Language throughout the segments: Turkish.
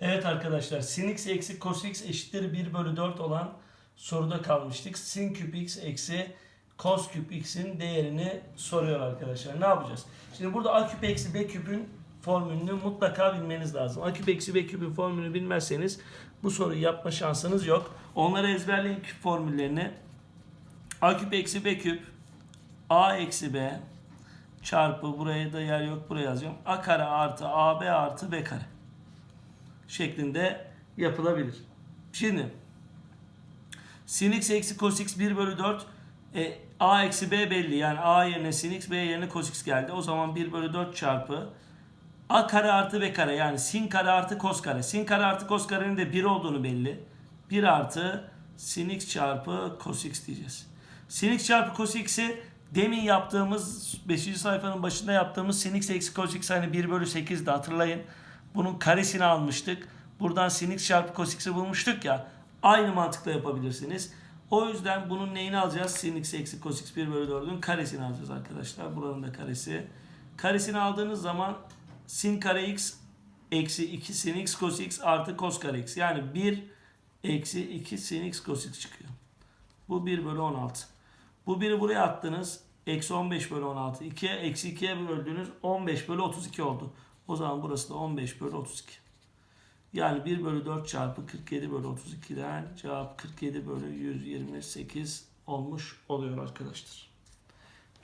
Evet arkadaşlar sin x eksi cos x eşittir 1 bölü 4 olan soruda kalmıştık. Sin küp x eksi cos küp x'in değerini soruyor arkadaşlar. Ne yapacağız? Şimdi burada a küp eksi b küpün formülünü mutlaka bilmeniz lazım. A küp eksi b küpün formülünü bilmezseniz bu soruyu yapma şansınız yok. Onları ezberleyin küp formüllerini. a küp eksi b küp a eksi b çarpı buraya da yer yok buraya yazacağım. a kare artı ab artı b kare şeklinde yapılabilir. Şimdi sin x eksi cos x 1 bölü 4 e, a eksi b belli. Yani a yerine sin x b yerine cos x geldi. O zaman 1 bölü 4 çarpı a kare artı b kare yani sin kare artı cos kare. Sin kare artı cos karenin de 1 olduğunu belli. 1 artı sin x çarpı cos x diyeceğiz. Sin x çarpı cos x'i demin yaptığımız 5. sayfanın başında yaptığımız sin x eksi cos x hani 1 bölü 8'de hatırlayın. Bunun karesini almıştık. Buradan sin x çarpı cos x'i bulmuştuk ya. Aynı mantıkla yapabilirsiniz. O yüzden bunun neyini alacağız? Sin x eksi cos x 1 bölü 4'ün karesini alacağız arkadaşlar. Buranın da karesi. Karesini aldığınız zaman sin kare x eksi 2 sin x cos x artı cos kare x. Yani 1 eksi 2 sin x cos x çıkıyor. Bu 1 bölü 16. Bu 1'i buraya attınız. Eksi 15 bölü 16. 2'ye eksi 2'ye böldünüz. 15 bölü 32 oldu. O zaman burası da 15 bölü 32. Yani 1 bölü 4 çarpı 47 bölü 32'den cevap 47 bölü 128 olmuş oluyor arkadaşlar.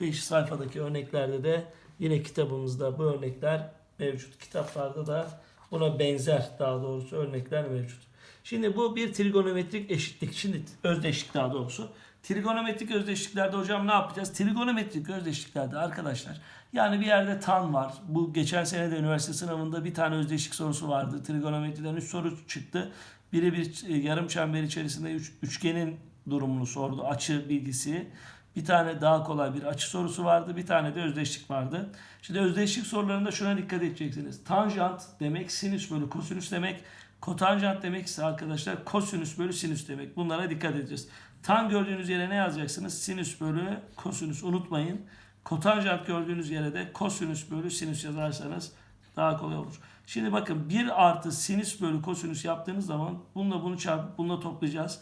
5 sayfadaki örneklerde de yine kitabımızda bu örnekler mevcut. Kitaplarda da buna benzer daha doğrusu örnekler mevcut. Şimdi bu bir trigonometrik eşitlik. Şimdi özdeşlik daha doğrusu. Trigonometrik özdeşliklerde hocam ne yapacağız? Trigonometrik özdeşliklerde arkadaşlar yani bir yerde tan var. Bu geçen sene de üniversite sınavında bir tane özdeşlik sorusu vardı. Trigonometriden 3 soru çıktı. Biri bir e, yarım çember içerisinde üç, üçgenin durumunu sordu. Açı bilgisi. Bir tane daha kolay bir açı sorusu vardı. Bir tane de özdeşlik vardı. Şimdi özdeşlik sorularında şuna dikkat edeceksiniz. Tanjant demek sinüs bölü kosinüs demek. Kotanjant demek ise arkadaşlar kosinüs bölü sinüs demek. Bunlara dikkat edeceğiz. Tan gördüğünüz yere ne yazacaksınız? Sinüs bölü kosinüs unutmayın. Kotanjant gördüğünüz yere de kosinüs bölü sinüs yazarsanız daha kolay olur. Şimdi bakın 1 artı sinüs bölü kosinüs yaptığınız zaman bununla bunu çarpıp bununla toplayacağız.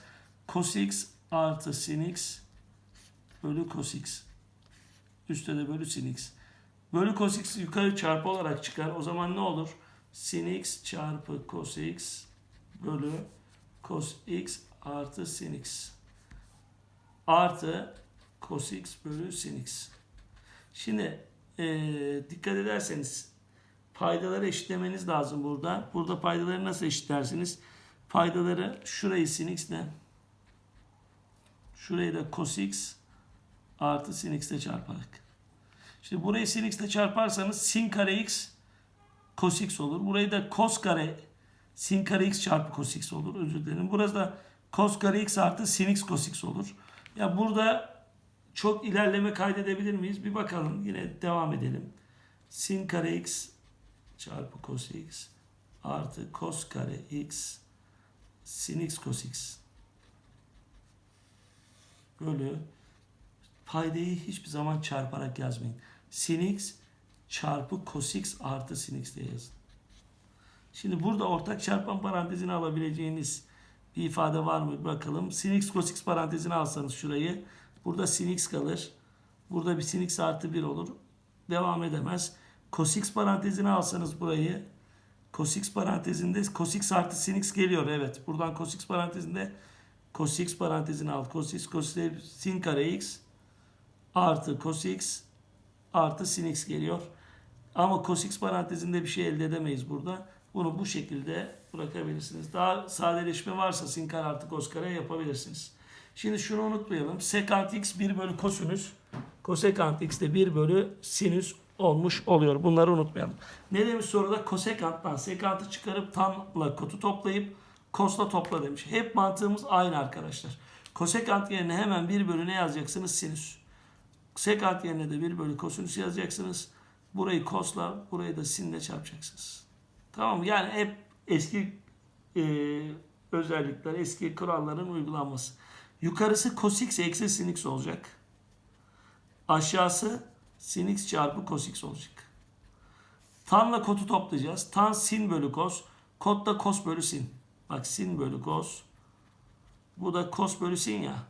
Cos x artı sin x bölü cos x. Üstte de bölü sin x. Bölü cos x yukarı çarpı olarak çıkar. O zaman ne olur? Sin x çarpı cos x bölü cos x artı sin x. Artı cos x bölü sin x. Şimdi e, dikkat ederseniz paydaları eşitlemeniz lazım burada. Burada paydaları nasıl eşitlersiniz? Paydaları şurayı sin x ile şurayı da cos x artı sin x ile çarparak. Şimdi burayı sin x ile çarparsanız sin kare x cos x olur. Burayı da cos kare sin kare x çarpı cos x olur. Özür dilerim. Burası da cos kare x artı sin x cos x olur. Ya burada çok ilerleme kaydedebilir miyiz? Bir bakalım. Yine devam edelim. Sin kare x çarpı cos x artı cos kare x sin x cos x bölü paydayı hiçbir zaman çarparak yazmayın. Sin x çarpı cos x artı sin x diye yazın. Şimdi burada ortak çarpan parantezini alabileceğiniz bir ifade var mı? Bakalım. Sin x cos x parantezini alsanız şurayı. Burada sin x kalır. Burada bir sin x artı 1 olur. Devam edemez. Cos x parantezini alsanız burayı. Cos x parantezinde cos x artı sin x geliyor. Evet. Buradan cos x parantezinde cos x parantezini al. Cos x cos sin kare x artı cos x artı sin x geliyor. Ama cos parantezinde bir şey elde edemeyiz burada. Bunu bu şekilde bırakabilirsiniz. Daha sadeleşme varsa sin kare artı yapabilirsiniz. Şimdi şunu unutmayalım. Sekant x 1 bölü kosinüs. Kosekant x de 1 bölü sinüs olmuş oluyor. Bunları unutmayalım. Ne demiş soruda? Kosekanttan sekantı çıkarıp tanla kotu toplayıp kosla topla demiş. Hep mantığımız aynı arkadaşlar. Kosekant yerine hemen 1 bölü ne yazacaksınız? Sinüs. Sekant yerine de 1 bölü kosinüs yazacaksınız. Burayı kosla, burayı da sinle çarpacaksınız. Tamam? Yani hep eski e, özellikler, eski kuralların uygulanması. Yukarısı cos x eksi sin olacak. Aşağısı sin x çarpı cos olacak. Tanla kotu toplayacağız. Tan sin bölü cos. Kod da kos bölü sin. Bak sin bölü kos. Bu da kos bölü sin ya.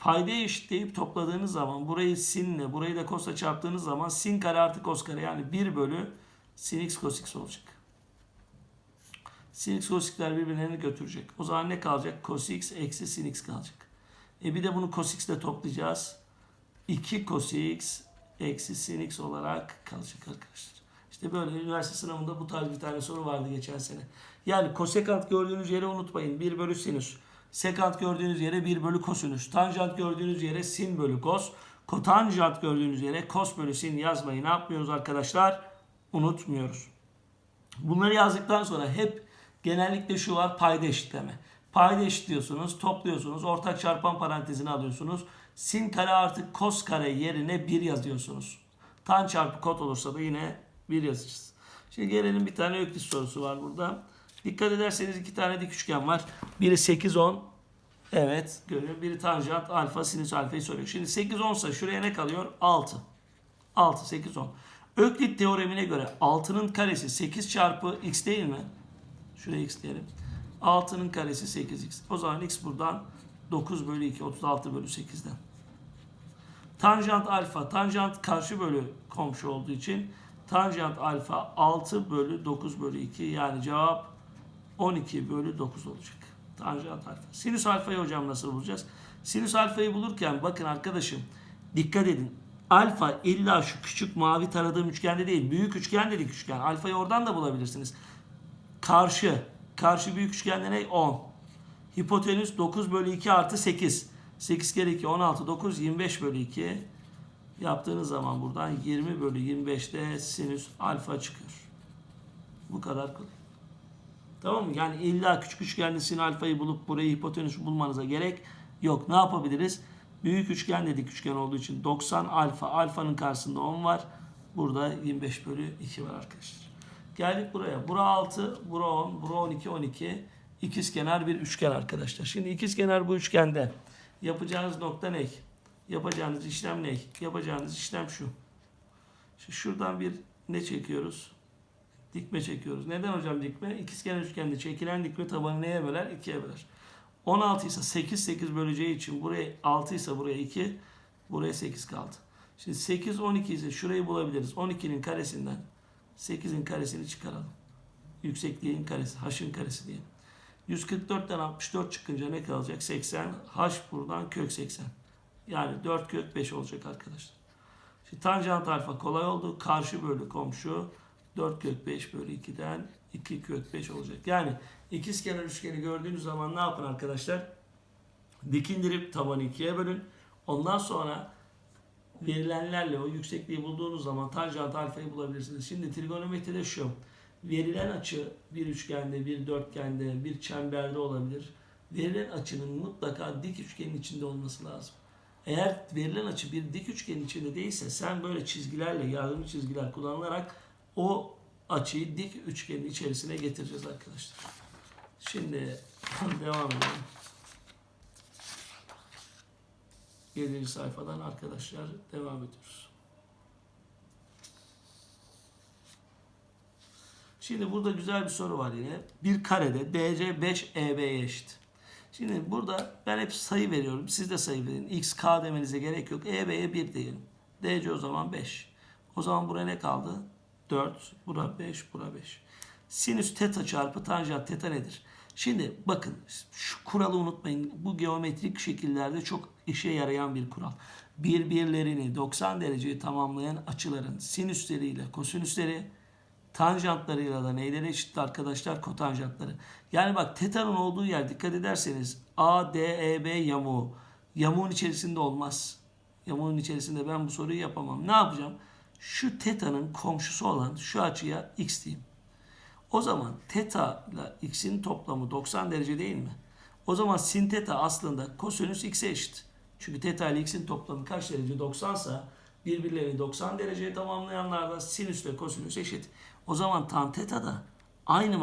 Paydayı eşitleyip topladığınız zaman burayı sinle burayı da kosla çarptığınız zaman sin kare artı kos kare yani 1 bölü sin x cos x olacak. Sin x cos x'ler birbirlerini götürecek. O zaman ne kalacak? Cos x eksi sin x kalacak. E bir de bunu cos x ile toplayacağız. 2 cos x eksi sin x olarak kalacak arkadaşlar. İşte böyle üniversite sınavında bu tarz bir tane soru vardı geçen sene. Yani kosekant gördüğünüz yere unutmayın. 1 bölü sinüs. Sekant gördüğünüz yere 1 bölü kosinüs. Tanjant gördüğünüz yere sin bölü kos. Kotanjant gördüğünüz yere kos bölü sin yazmayı ne yapmıyoruz arkadaşlar? Unutmuyoruz. Bunları yazdıktan sonra hep genellikle şu var payda eşitleme. Payda eşitliyorsunuz, topluyorsunuz, ortak çarpan parantezini alıyorsunuz. Sin kare artı kos kare yerine 1 yazıyorsunuz. Tan çarpı kot olursa da yine 1 yazacağız. Şimdi gelelim bir tane öklit sorusu var burada. Dikkat ederseniz iki tane dik üçgen var. Biri 8 10. Evet görüyorum. Biri tanjant alfa sinüs alfayı soruyor. Şimdi 8 10 ise şuraya ne kalıyor? 6. 6 8 10. Öklit teoremine göre 6'nın karesi 8 çarpı x değil mi? Şuraya x diyelim. 6'nın karesi 8x. O zaman x buradan 9 bölü 2 36 bölü 8'den. Tanjant alfa. Tanjant karşı bölü komşu olduğu için tanjant alfa 6 bölü 9 bölü 2 yani cevap 12 bölü 9 olacak. Tanjant alfa. Sinüs alfayı hocam nasıl bulacağız? Sinüs alfayı bulurken bakın arkadaşım dikkat edin. Alfa illa şu küçük mavi taradığım üçgende değil. Büyük üçgen dedik üçgen. Alfayı oradan da bulabilirsiniz. Karşı. Karşı büyük üçgende ne? 10. Hipotenüs 9 bölü 2 artı 8. 8 kere 2 16 9 25 bölü 2 yaptığınız zaman buradan 20 bölü 25'te sinüs alfa çıkıyor. Bu kadar kolay. Tamam mı? Yani illa küçük üçgende sin alfayı bulup burayı hipotenüs bulmanıza gerek yok. Ne yapabiliriz? Büyük üçgen dedik üçgen olduğu için 90 alfa. Alfanın karşısında 10 var. Burada 25 bölü 2 var arkadaşlar. Geldik buraya. Bura 6, bura 10, bura 12, 12. İkizkenar bir üçgen arkadaşlar. Şimdi ikizkenar bu üçgende yapacağınız nokta ne? Yapacağınız işlem ne? Yapacağınız işlem şu. Şimdi şuradan bir ne çekiyoruz? Dikme çekiyoruz. Neden hocam dikme? İkizkenar üçgende çekilen dikme tabanı neye böler? 2'ye böler. 16 ise 8 8 böleceği için buraya 6 ise buraya 2, buraya 8 kaldı. Şimdi 8 12 ise şurayı bulabiliriz. 12'nin karesinden 8'in karesini çıkaralım. Yüksekliğin karesi, h'ın karesi diyelim. 144'ten 64 çıkınca ne kalacak? 80. H buradan kök 80. Yani 4 kök 5 olacak arkadaşlar. Şimdi tanjant alfa kolay oldu. Karşı bölü komşu 4 kök 5 bölü 2'den 2 kök 5 olacak. Yani ikizkenar üçgeni gördüğünüz zaman ne yapın arkadaşlar? Dik indirip tabanı 2'ye bölün. Ondan sonra verilenlerle o yüksekliği bulduğunuz zaman tanjant alfayı bulabilirsiniz. Şimdi trigonometride şu. Verilen açı bir üçgende, bir dörtgende, bir çemberde olabilir. Verilen açının mutlaka dik üçgenin içinde olması lazım. Eğer verilen açı bir dik üçgenin içinde değilse sen böyle çizgilerle, yardımcı çizgiler kullanılarak o açıyı dik üçgenin içerisine getireceğiz arkadaşlar. Şimdi devam edelim. 7. sayfadan arkadaşlar devam ediyoruz. Şimdi burada güzel bir soru var yine. Bir karede DC 5 EB'ye eşit. Şimdi burada ben hep sayı veriyorum. Siz de sayı verin. X, K demenize gerek yok. EB'ye 1 diyelim. DC o zaman 5. O zaman buraya ne kaldı? 4. Bura 5. Bura 5. Sinüs teta çarpı tanjant teta nedir? Şimdi bakın şu kuralı unutmayın. Bu geometrik şekillerde çok işe yarayan bir kural. Birbirlerini 90 dereceyi tamamlayan açıların sinüsleriyle kosinüsleri tanjantlarıyla da neyleri eşittir arkadaşlar? Kotanjantları. Yani bak teta'nın olduğu yer dikkat ederseniz A, D, E, B yamuğu. Yamuğun içerisinde olmaz. Yamuğun içerisinde ben bu soruyu yapamam. Ne yapacağım? Şu teta'nın komşusu olan şu açıya x diyeyim. O zaman teta ile x'in toplamı 90 derece değil mi? O zaman sin teta aslında kosinüs x'e eşit. Çünkü teta ile x'in toplamı kaç derece? 90 sa birbirlerini 90 dereceye tamamlayanlarda sinüs ve kosinüs eşit. O zaman tan teta da aynı mantık.